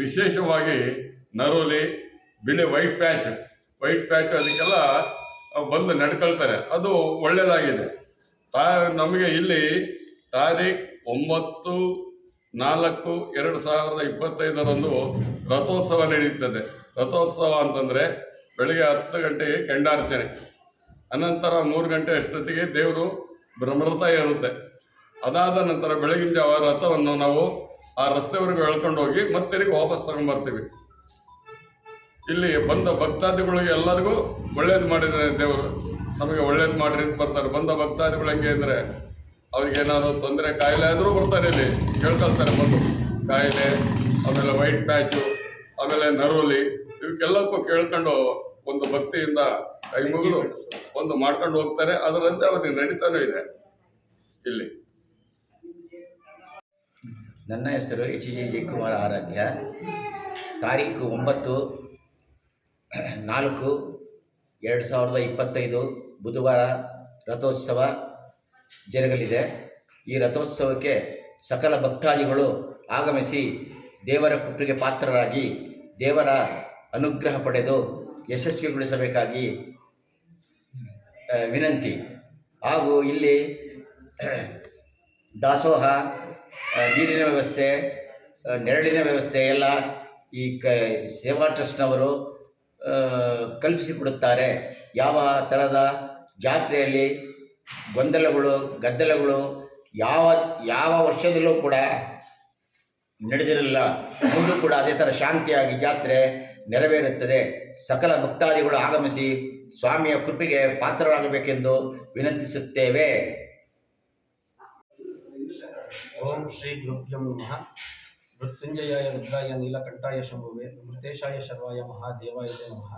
ವಿಶೇಷವಾಗಿ ನರೋಲಿ, ಬಿಳಿ white patch white patch ಅದಕ್ಕೆಲ್ಲ ಬಂದು ನಡ್ಕೊಳ್ತಾರೆ. ಅದು ಒಳ್ಳೆಯದಾಗಿದೆ ತಾ, ನಮಗೆ ಇಲ್ಲಿ ತಾರೀಖ್ ಒಂಬತ್ತು ನಾಲ್ಕು ಎರಡು ಸಾವಿರದ ಇಪ್ಪತ್ತೈದರಂದು ರಥೋತ್ಸವ ನಡೆಯುತ್ತದೆ. ರಥೋತ್ಸವ ಅಂತಂದರೆ ಬೆಳಿಗ್ಗೆ ಹತ್ತು ಗಂಟೆಗೆ ಕೆಂಡಾರ್ಚನೆ. ಅನಂತರ ಮೂರು ಗಂಟೆ ಅಷ್ಟೊತ್ತಿಗೆ ದೇವರು ಬ್ರಹ್ಮರಥ ಇರುತ್ತೆ ಅದಾದ ನಂತರ ಬೆಳಗಿನ ಜಾವ ರಥವನ್ನು ನಾವು ಆ ರಸ್ತೆವರೆಗೂ ಎಳ್ಕೊಂಡು ಹೋಗಿ ಮತ್ತೆ ತಿರುಗಿ ವಾಪಸ್ ತಗೊಂಡ್ಬರ್ತೀವಿ ಇಲ್ಲಿ ಬಂದ ಭಕ್ತಾದಿಗಳಿಗೆ ಎಲ್ಲರಿಗೂ ಒಳ್ಳೇದು ಮಾಡಿದ್ದಾರೆ ದೇವರು. ನಮಗೆ ಒಳ್ಳೇದು ಮಾಡ್ರಿ ಅಂತ ಬರ್ತಾರೆ. ಬಂದ ಭಕ್ತಾದಿಗಳು ಹೆಂಗೆ ಅಂದರೆ ಅವ್ರಿಗೇನಾದ್ರು ತೊಂದರೆ ಕಾಯಿಲೆ ಆದರೂ ಬರ್ತಾರೆ ಇಲ್ಲಿ. ಕೇಳ್ಕೊಳ್ತಾರೆ ಬಂದು. ಕಾಯಿಲೆ, ಆಮೇಲೆ ವೈಟ್ ಪ್ಯಾಚು, ಆಮೇಲೆ ನರೋಲಿ, ಇವಕ್ಕೆಲ್ಲಕ್ಕೂ ಕೇಳ್ಕೊಂಡು ಒಂದು ಭಕ್ತಿಯಿಂದ ಕೈ ಮುಗಿದು ಒಂದು ಮಾಡ್ಕೊಂಡು ಹೋಗ್ತಾರೆ. ಅದರಂತೆ ಅವ್ರಿಗೆ ನಡೀತಾನೂ ಇದೆ ಇಲ್ಲಿ. ನನ್ನ ಹೆಸರು ಎಚ್ ಜಿ ಜಯಕುಮಾರ್ ಆರಾಧ್ಯ. ತಾರೀಕು ಒಂಬತ್ತು, ನಾಲ್ಕು, ಎರಡು ಸಾವಿರದ ಇಪ್ಪತ್ತೈದು ಬುಧವಾರ ರಥೋತ್ಸವ ಜರುಗಲಿದೆ. ಈ ರಥೋತ್ಸವಕ್ಕೆ ಸಕಲ ಭಕ್ತಾದಿಗಳು ಆಗಮಿಸಿ ದೇವರ ಕೃಪೆಗೆ ಪಾತ್ರರಾಗಿ ದೇವರ ಅನುಗ್ರಹ ಪಡೆದು ಯಶಸ್ವಿಗೊಳಿಸಬೇಕಾಗಿ ವಿನಂತಿ. ಹಾಗೂ ಇಲ್ಲಿ ದಾಸೋಹ ನೀರಿನ ವ್ಯವಸ್ಥೆ ನೆರಳಿನ ವ್ಯವಸ್ಥೆ ಎಲ್ಲ ಈ ಕ, ಸೇವಾ ಟ್ರಸ್ಟ್ನವರು ಕಲ್ಪಿಸಿಕೊಡುತ್ತಾರೆ. ಯಾವ ಥರದ ಜಾತ್ರೆಯಲ್ಲಿ ಗೊಂದಲಗಳು, ಗದ್ದಲಗಳು ಯಾವ ಯಾವ ವರ್ಷದಲ್ಲೂ ಕೂಡ ನಡೆದಿರಲಿಲ್ಲ. ಮುಂದೂ ಕೂಡ ಅದೇ ಥರ ಶಾಂತಿಯಾಗಿ ಜಾತ್ರೆ ನೆರವೇರುತ್ತದೆ. ಸಕಲ ಭಕ್ತಾದಿಗಳು ಆಗಮಿಸಿ ಸ್ವಾಮಿಯ ಕೃಪೆಗೆ ಪಾತ್ರರಾಗಬೇಕೆಂದು ವಿನಂತಿಸುತ್ತೇವೆ. ಓಂ ಶ್ರೀ ಗುರುಭ್ಯೋ ನಮಃ. ಮೃತ್ಯುಂಜಯಾಯ ರುದ್ರಾಯ ನೀಲಕಂಠಾಯ ಶಂಭುವೆ ಮೃತೇಶಾಯ ಶರ್ವಾಯ ಮಹಾದೇವಾಯ ನಮಃ.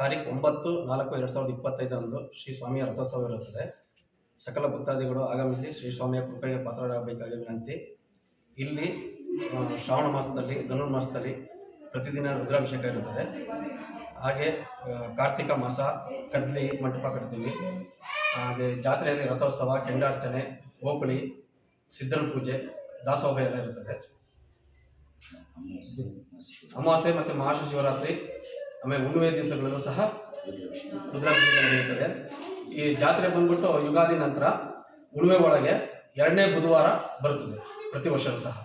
ತಾರೀಕು ಒಂಬತ್ತು ನಾಲ್ಕು ಎರಡು ಸಾವಿರದ ಇಪ್ಪತ್ತೈದರಂದು ಶ್ರೀ ಸ್ವಾಮಿಯ ರಥೋತ್ಸವ ಇರುತ್ತದೆ. ಸಕಲ ಭಕ್ತಾದಿಗಳು ಆಗಮಿಸಿ ಶ್ರೀ ಸ್ವಾಮಿಯ ಕೃಪೆಗೆ ಪಾತ್ರರಾಗಬೇಕಾಗಿ ವಿನಂತಿ. ಇಲ್ಲಿ ಶ್ರಾವಣ ಮಾಸದಲ್ಲಿ ಧನುರ್ಮಾಸದಲ್ಲಿ ಪ್ರತಿದಿನ ರುದ್ರಾಭಿಷೇಕ ಇರುತ್ತದೆ. ಹಾಗೆ ಕಾರ್ತಿಕ ಮಾಸ, ಕದ್ಲಿ ಮಂಟಪ ಕಟ್ತೀವಿ. ಹಾಗೆ ಜಾತ್ರೆಯಲ್ಲಿ ರಥೋತ್ಸವ, ಕೆಂಡಾರ್ಚನೆ ಓಕುಳಿ ಸಿದ್ಧರ ಪೂಜೆ ದಾಸೋಹ ಎಲ್ಲ ಇರುತ್ತದೆ. ಅಮಾವಾಸ್ಯೆ ಮತ್ತು ಮಹಾಶಿವರಾತ್ರಿ ಶಿವರಾತ್ರಿ ಆಮೇಲೆ ಹುಣ್ಣಿಮೆ ದಿವಸಗಳಲ್ಲೂ ಸಹ ರುದ್ರಾಭಿಷೇಕ ನಡೆಯುತ್ತದೆ. ಈ ಜಾತ್ರೆ ಬಂದ್ಬಿಟ್ಟು ಯುಗಾದಿ ನಂತರ ಹುಣ್ಣಿಮೆ ಒಳಗೆ ಎರಡನೇ ಬುಧವಾರ ಬರುತ್ತದೆ ಪ್ರತಿ ವರ್ಷವೂ ಸಹ.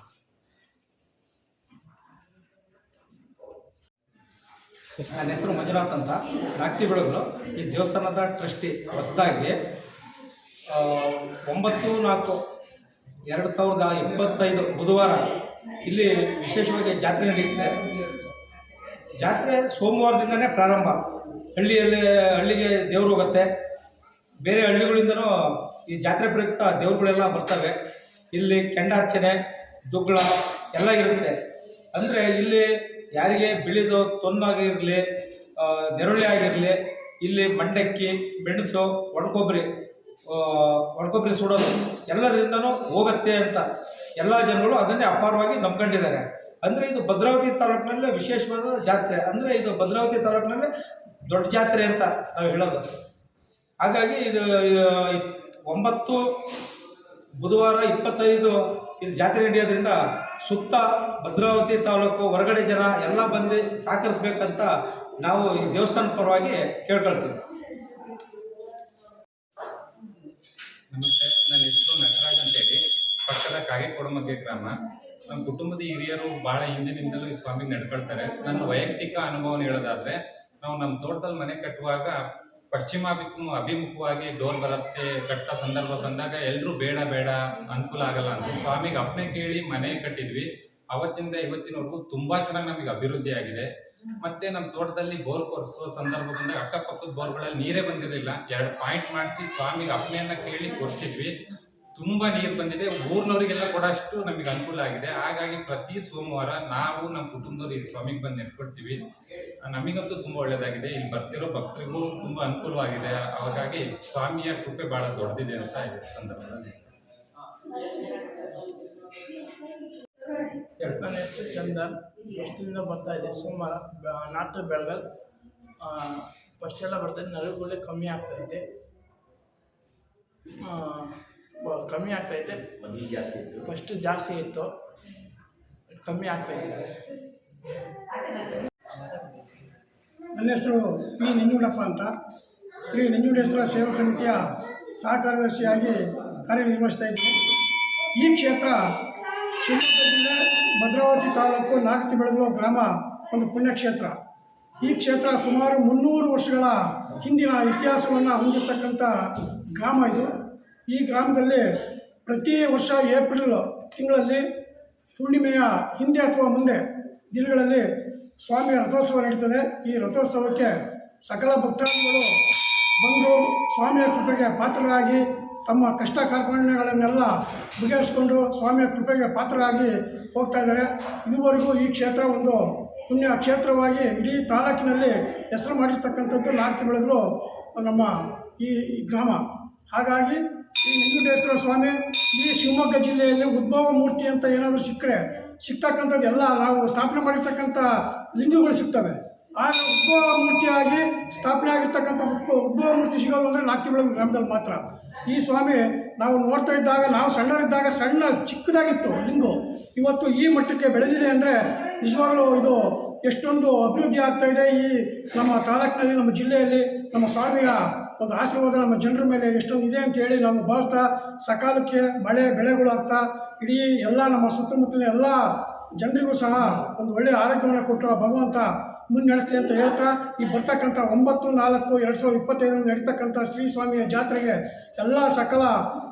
ನನ್ನ ಹೆಸರು ಮಂಜುನಾಥ್ ಅಂತ. ನಾಕ್ತಿ ಬೆಳಗಲು ಈ ದೇವಸ್ಥಾನದ ಟ್ರಸ್ಟಿ ಹೊಸದಾಗಿ ಒಂಬತ್ತು, ನಾಲ್ಕು, ಎರಡು ಸಾವಿರದ ಇಪ್ಪತ್ತೈದು ಬುಧವಾರ ಇಲ್ಲಿ ವಿಶೇಷವಾಗಿ ಜಾತ್ರೆ ನಡೆಯುತ್ತೆ ಜಾತ್ರೆ ಸೋಮವಾರದಿಂದನೇ ಪ್ರಾರಂಭ. ಹಳ್ಳಿಯಲ್ಲಿ, ಹಳ್ಳಿಗೆ ದೇವರು ಹೋಗುತ್ತೆ. ಬೇರೆ ಹಳ್ಳಿಗಳಿಂದನೂ ಈ ಜಾತ್ರೆ ಪ್ರಯುಕ್ತ ದೇವ್ರುಗಳೆಲ್ಲ ಬರ್ತವೆ. ಇಲ್ಲಿ ಕೆಂಡಾರ್ಚನೆ ದುಗ್ಗಳ ಎಲ್ಲ ಇರುತ್ತೆ. ಅಂದರೆ ಇಲ್ಲಿ ಯಾರಿಗೆ ಬಿಳಿದು ತೊನ್ನಾಗಿರಲಿ ನೆರಳಿ ಆಗಿರಲಿ, ಇಲ್ಲಿ ಮಂಡಕ್ಕಿ, ಮೆಣಸು, ಒಣಕೊಬ್ಬರಿ ಒಣಕೊಬ್ಬರಿ ಸುಡೋದು. ಎಲ್ಲರಿಂದನೂ ಹೋಗತ್ತೆ ಅಂತ. ಎಲ್ಲ ಜನಗಳು ಅದನ್ನೇ ಅಪಾರವಾಗಿ ನಂಬ್ಕೊಂಡಿದ್ದಾರೆ. ಅಂದರೆ ಇದು ಭದ್ರಾವತಿ ತಾಲೂಕಿನಲ್ಲೇ ವಿಶೇಷವಾದ ಜಾತ್ರೆ. ಅಂದರೆ ಇದು ಭದ್ರಾವತಿ ತಾಲೂಕಿನಲ್ಲೇ ದೊಡ್ಡ ಜಾತ್ರೆ ಅಂತ ನಾವು ಹೇಳೋದು. ಹಾಗಾಗಿ ಇದು ಒಂಬತ್ತು, ಬುಧವಾರ ಇಪ್ಪತ್ತೈದು ಇದು ಜಾತ್ರೆ ನಡೆಯೋದ್ರಿಂದ ಸುತ್ತ ಭದ್ರಾವತಿ ತಾಲೂಕು ಹೊರಗಡೆ ಜನ ಎಲ್ಲ ಬಂದು ಸಹಕರಿಸ್ಬೇಕಂತ ನಾವು ಈ ದೇವಸ್ಥಾನದ ಪರವಾಗಿ ಕೇಳ್ಕೊಳ್ತೀವಿ. ನಮಸ್ತೆ ನನ್ನ ಹೆಸರು ನಟರಾಜ್ ಅಂತೇಳಿ. ಪಕ್ಕದ ಕಾಗೆಕೊಡಮಗ್ಗೆ ಗ್ರಾಮ. ನಮ್ಮ ಕುಟುಂಬದ ಹಿರಿಯರು ಬಹಳ ಹಿಂದಿನಿಂದಲೂ ಈ ಸ್ವಾಮಿ ನಡ್ಕೊಳ್ತಾರೆ. ನನ್ನ ವೈಯಕ್ತಿಕ ಅನುಭವನ ಹೇಳೋದಾದ್ರೆ, ನಾವು ನಮ್ಮ ತೋಟದಲ್ಲಿ ಮನೆ ಕಟ್ಟುವಾಗ ಪಶ್ಚಿಮಾಭಿಮು ಅಭಿಮುಖವಾಗಿ ಡೋರ್ ಬರುತ್ತೆ, ಕಟ್ಟ ಸಂದರ್ಭ ಬಂದಾಗ ಎಲ್ಲರೂ ಬೇಡ ಬೇಡ, ಅನುಕೂಲ ಆಗಲ್ಲ ಅಂತ ಸ್ವಾಮಿಗೆ ಅಪ್ಪಣೆ ಕೇಳಿ ಮನೆ ಕಟ್ಟಿದ್ವಿ. ಅವತ್ತಿಂದ ಇವತ್ತಿನವರೆಗೂ ತುಂಬಾ ಚೆನ್ನಾಗಿ ನಮಗೆ ಅಭಿವೃದ್ಧಿ ಆಗಿದೆ. ಮತ್ತೆ ನಮ್ಮ ತೋಟದಲ್ಲಿ ಬೋರ್ ಕೊರ್ಸೋ ಸಂದರ್ಭ ಬಂದಾಗ ಅಕ್ಕಪಕ್ಕದ ಬೋರ್ಗಳಲ್ಲಿ ನೀರೇ ಬಂದಿರಲಿಲ್ಲ. ಎರಡು ಪಾಯಿಂಟ್ ಮಾಡಿಸಿ ಸ್ವಾಮಿಗೆ ಅಪ್ಪನೆಯನ್ನ ಕೇಳಿ ಕೊಡ್ಸಿದ್ವಿ. ತುಂಬಾ ನೀರು ಬಂದಿದೆ. ಊರ್ನವರಿಗೆಲ್ಲ ಕೊಡೋಷ್ಟು ನಮಗೆ ಅನುಕೂಲ ಆಗಿದೆ. ಹಾಗಾಗಿ ಪ್ರತಿ ಸೋಮವಾರ ನಾವು ನಮ್ಮ ಕುಟುಂಬದವ್ರು ಇಲ್ಲಿ ಸ್ವಾಮಿಗೆ ಬಂದು ನೆಟ್ಕೊಡ್ತೀವಿ ನಮಗಂತೂ ತುಂಬಾ ಒಳ್ಳೇದಾಗಿದೆ. ಇಲ್ಲಿ ಬರ್ತಿರೋ ಭಕ್ತರಿಗೂ ತುಂಬಾ ಅನುಕೂಲವಾಗಿದೆ. ಹಾಗಾಗಿ ಸ್ವಾಮಿಯ ಕೃಪೆ ಬಹಳ ದೊಡ್ಡದಿದೆ ಅಂತ ಇದೆ ಸಂದರ್ಭದಲ್ಲಿ. ನನ್ನ ಹೆಸರು ಚಂದನ್. ಫಸ್ಟಿಂದ ಬರ್ತಾ ಇದೆ? ಸೋಮವಾರ ನಾರ್ತ್ ಬೆಳಗಲ್ ಫಸ್ಟ್ ಎಲ್ಲ ಬರ್ತೈತೆ ನರಗುಳ್ಳೆ ಕಮ್ಮಿ ಆಗ್ತೈತೆ ಕಮ್ಮಿ ಆಗ್ತೈತೆ ಜಾಸ್ತಿ ಫಸ್ಟ್ ಜಾಸ್ತಿ ಇತ್ತು. ಕಮ್ಮಿ ಆಗ್ತೈತೆ ನನ್ನ ಹೆಸರು ಪಿ. ನಂಜುಂಡಪ್ಪ ಅಂತ. ಶ್ರೀ ನಂಜುಂಡೇಶ್ವರ ಸೇವಾ ಸಮಿತಿಯ ಸಹ ಕಾರ್ಯದರ್ಶಿಯಾಗಿ ಕಾರ್ಯನಿರ್ವಹಿಸ್ತಾ ಇದ್ದೀನಿ. ಈ ಕ್ಷೇತ್ರ ಶಿವಮೊಗ್ಗ ಜಿಲ್ಲೆ ಭದ್ರಾವತಿ ತಾಲೂಕು ನಾಗತಿ ಬೆಳಗುವ ಗ್ರಾಮ ಒಂದು ಪುಣ್ಯಕ್ಷೇತ್ರ. ಈ ಕ್ಷೇತ್ರ ಸುಮಾರು ಮುನ್ನೂರು ವರ್ಷಗಳ ಹಿಂದಿನ ಇತಿಹಾಸವನ್ನು ಹೊಂದಿರತಕ್ಕಂಥ ಗ್ರಾಮ ಇದು. ಈ ಗ್ರಾಮದಲ್ಲಿ ಪ್ರತಿ ವರ್ಷ ಏಪ್ರಿಲ್ ತಿಂಗಳಲ್ಲಿ ಪೂರ್ಣಿಮೆಯ ಹಿಂದೆ ಅಥವಾ ಮುಂದೆ ದಿನಗಳಲ್ಲಿ ಸ್ವಾಮಿ ರಥೋತ್ಸವ ನಡೀತದೆ. ಈ ರಥೋತ್ಸವಕ್ಕೆ ಸಕಲ ಭಕ್ತಾದಿಗಳು ಬಂದು ಸ್ವಾಮಿಯ ಕೃಪೆಗೆ ಪಾತ್ರರಾಗಿ ತಮ್ಮ ಕಷ್ಟ ಕಾರ್ಪಣ್ಯಗಳನ್ನೆಲ್ಲ ಬಗೆಹರಿಸ್ಕೊಂಡು ಸ್ವಾಮಿಯ ಕೃಪೆಗೆ ಪಾತ್ರರಾಗಿ ಹೋಗ್ತಾ ಇದ್ದಾರೆ. ಇದುವರೆಗೂ ಈ ಕ್ಷೇತ್ರ ಒಂದು ಪುಣ್ಯ ಕ್ಷೇತ್ರವಾಗಿ ಇಡೀ ತಾಲೂಕಿನಲ್ಲಿ ಹೆಸರು ಮಾಡಿರ್ತಕ್ಕಂಥದ್ದು ನಾಲ್ಕು ತಿಂಗಳಿದ್ರು ನಮ್ಮ ಈ ಈ ಗ್ರಾಮ. ಹಾಗಾಗಿ ಈ ವೆಂಕಟೇಶ್ವರ ಸ್ವಾಮಿ, ಈ ಶಿವಮೊಗ್ಗ ಜಿಲ್ಲೆಯಲ್ಲಿ ಉದ್ಭವ ಮೂರ್ತಿ ಅಂತ ಏನಾದರೂ ಸಿಕ್ಕರೆ ಸಿಗ್ತಕ್ಕಂಥದ್ದು ಎಲ್ಲ ನಾವು ಸ್ಥಾಪನೆ ಮಾಡಿರ್ತಕ್ಕಂಥ ಲಿಂಗಗಳು ಸಿಗ್ತವೆ. ಆಗ ಉದ್ಭವ ಮೂರ್ತಿಯಾಗಿ ಸ್ಥಾಪನೆ ಆಗಿರ್ತಕ್ಕಂಥ ಉದ್ಭವ ಮೂರ್ತಿ ಸಿಗೋದು ಅಂದರೆ ನಾಲ್ಕು ಬೆಳಗ್ಗೆ ಗ್ರಾಮದಲ್ಲಿ ಮಾತ್ರ. ಈ ಸ್ವಾಮಿ ನಾವು ನೋಡ್ತಾ ಇದ್ದಾಗ, ನಾವು ಸಣ್ಣರಿದ್ದಾಗ ಸಣ್ಣ ಚಿಕ್ಕದಾಗಿತ್ತು ಲಿಂಗು. ಇವತ್ತು ಈ ಮಟ್ಟಕ್ಕೆ ಬೆಳೆದಿದೆ ಅಂದರೆ ನಿಜವಾಗಲೂ ಇದು ಎಷ್ಟೊಂದು ಅಭಿವೃದ್ಧಿ ಆಗ್ತಾ ಇದೆ. ಈ ನಮ್ಮ ತಾಲೂಕಿನಲ್ಲಿ, ನಮ್ಮ ಜಿಲ್ಲೆಯಲ್ಲಿ, ನಮ್ಮ ಸ್ವಾಮಿಯ ಒಂದು ಆಶೀರ್ವಾದ ನಮ್ಮ ಜನರ ಮೇಲೆ ಎಷ್ಟೊಂದು ಇದೆ ಅಂತ ಹೇಳಿ ನಾವು ಭಾವಿಸ್ತಾ ಸಕಾಲಕ್ಕೆ ಮಳೆ ಬೆಳೆಗಳು ಆಗ್ತಾ, ಇಡೀ ಎಲ್ಲ ನಮ್ಮ ಸುತ್ತಮುತ್ತಲಿನ ಎಲ್ಲ ಜನರಿಗೂ ಸಹ ಒಂದು ಒಳ್ಳೆಯ ಆರೋಗ್ಯವನ್ನು ಕೊಟ್ಟರು ಭಗವಂತ ಮುನ್ನಡೆಸಲಿ ಅಂತ ಹೇಳ್ತಾ, ಈ ಬರ್ತಕ್ಕಂಥ ಒಂಬತ್ತು, ನಾಲ್ಕು, ಎರಡು ಸಾವಿರದ ಇಪ್ಪತ್ತೈದರಲ್ಲಿ ನಡೀತಕ್ಕಂಥ ಶ್ರೀ ಸ್ವಾಮಿಯ ಜಾತ್ರೆಗೆ ಎಲ್ಲ ಸಕಲ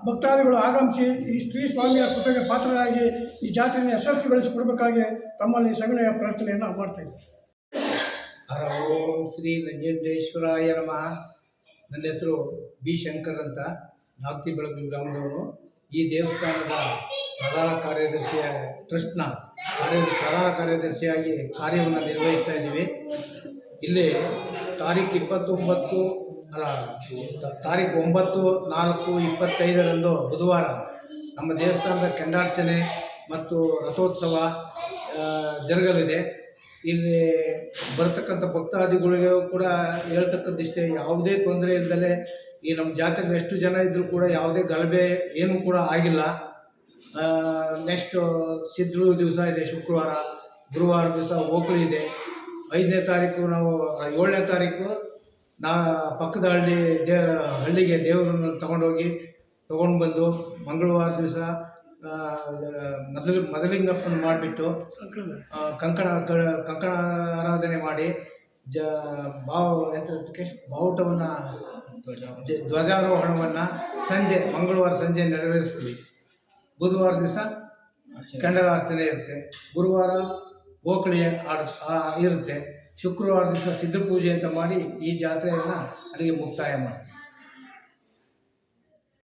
ಭಕ್ತಾದಿಗಳು ಆಗಮಿಸಿ ಈ ಶ್ರೀ ಸ್ವಾಮಿಯ ಕೃಪೆಗೆ ಪಾತ್ರರಾಗಿ ಈ ಜಾತ್ರೆಯನ್ನು ಯಶಸ್ವಿಗೊಳಿಸಿಕೊಡ್ಬೇಕಾಗಿ ತಮ್ಮಲ್ಲಿ ಸಗಣೆಯ ಪ್ರಾರ್ಥನೆಯನ್ನು ಮಾಡ್ತಾ ಇದ್ದೀನಿ ಹರ ಓಂ ಶ್ರೀ ನಂಜುಂಡೇಶ್ವರಾಯ ನಮಃ. ನನ್ನ ಹೆಸರು ಬಿ ಶಂಕರ್ ಅಂತ ನಾಗ್ತಿ ಬೆಳಗು ಗ್ರಾಮದವನು. ಈ ದೇವಸ್ಥಾನದ ಪ್ರಧಾನ ಕಾರ್ಯದರ್ಶಿಯ ಟ್ರಸ್ಟ್ನ ಪ್ರಧಾನ ಕಾರ್ಯದರ್ಶಿಯಾಗಿ ಕಾರ್ಯವನ್ನು ನಿರ್ವಹಿಸ್ತಾ ಇದ್ದೀವಿ. ಇಲ್ಲಿ ತಾರೀಕು ಇಪ್ಪತ್ತೊಂಬತ್ತು, ಅಲ್ಲ ತಾರೀಕು ಒಂಬತ್ತು, ನಾಲ್ಕು, ಇಪ್ಪತ್ತೈದರಂದು ಬುಧವಾರ ನಮ್ಮ ದೇವಸ್ಥಾನದ ಕೆಂಡಾರ್ಚನೆ ಮತ್ತು ರಥೋತ್ಸವ ಜರುಗಲಿದೆ. ಇಲ್ಲಿ ಬರ್ತಕ್ಕಂಥ ಭಕ್ತಾದಿಗಳಿಗೂ ಕೂಡ ಹೇಳ್ತಕ್ಕಂಥಿಷ್ಟೇ, ಯಾವುದೇ ತೊಂದರೆ ಇಲ್ಲದಲೇ ಈ ನಮ್ಮ ಜಾತ್ರೆಗೆ ಎಷ್ಟು ಜನ ಇದ್ದರೂ ಕೂಡ ಯಾವುದೇ ಗಲಭೆ ಏನೂ ಕೂಡ ಆಗಿಲ್ಲ. ನೆಕ್ಸ್ಟು ಸಿದ್ಧರು ದಿವಸ ಇದೆ, ಶುಕ್ರವಾರ, ಗುರುವಾರ ದಿವಸ ಓಕಳಿ ಇದೆ. ಐದನೇ ತಾರೀಕು ನಾವು, ಏಳನೇ ತಾರೀಕು ನಾ, ಪಕ್ಕದ ಹಳ್ಳಿ ದೇ, ಹಳ್ಳಿಗೆ ದೇವರನ್ನು ತಗೊಂಡೋಗಿ ತೊಗೊಂಡು ಬಂದು ಮಂಗಳವಾರ ದಿವಸ ಮೊದಲು, ಮೊದಲಿಂಗಪ್ಪನ ಮಾಡಿಬಿಟ್ಟು ಕಂಕಣ ಕಂಕಣ ಆರಾಧನೆ ಮಾಡಿ ಜ ಬಾವು ಎಂತಕ್ಕೆ ಬಾವುಟವನ್ನು ಧ್ವಜಾರೋಹಣವನ್ನು ಸಂಜೆ, ಮಂಗಳವಾರ ಸಂಜೆ ನೆರವೇರಿಸ್ತೀವಿ. ಬುಧವಾರ ದಿವಸ ಕೆಂಡರಾರ್ಚನೆ ಇರುತ್ತೆ. ಗುರುವಾರ ಗೋಕಳಿ ಆಡ್ ಇರುತ್ತೆ. ಶುಕ್ರವಾರ ದಿವಸ ಸಿದ್ಧ ಪೂಜೆ ಅಂತ ಮಾಡಿ ಈ ಜಾತ್ರೆಯನ್ನು ಅಲ್ಲಿಗೆ ಮುಕ್ತಾಯ ಮಾಡ್ತೀವಿ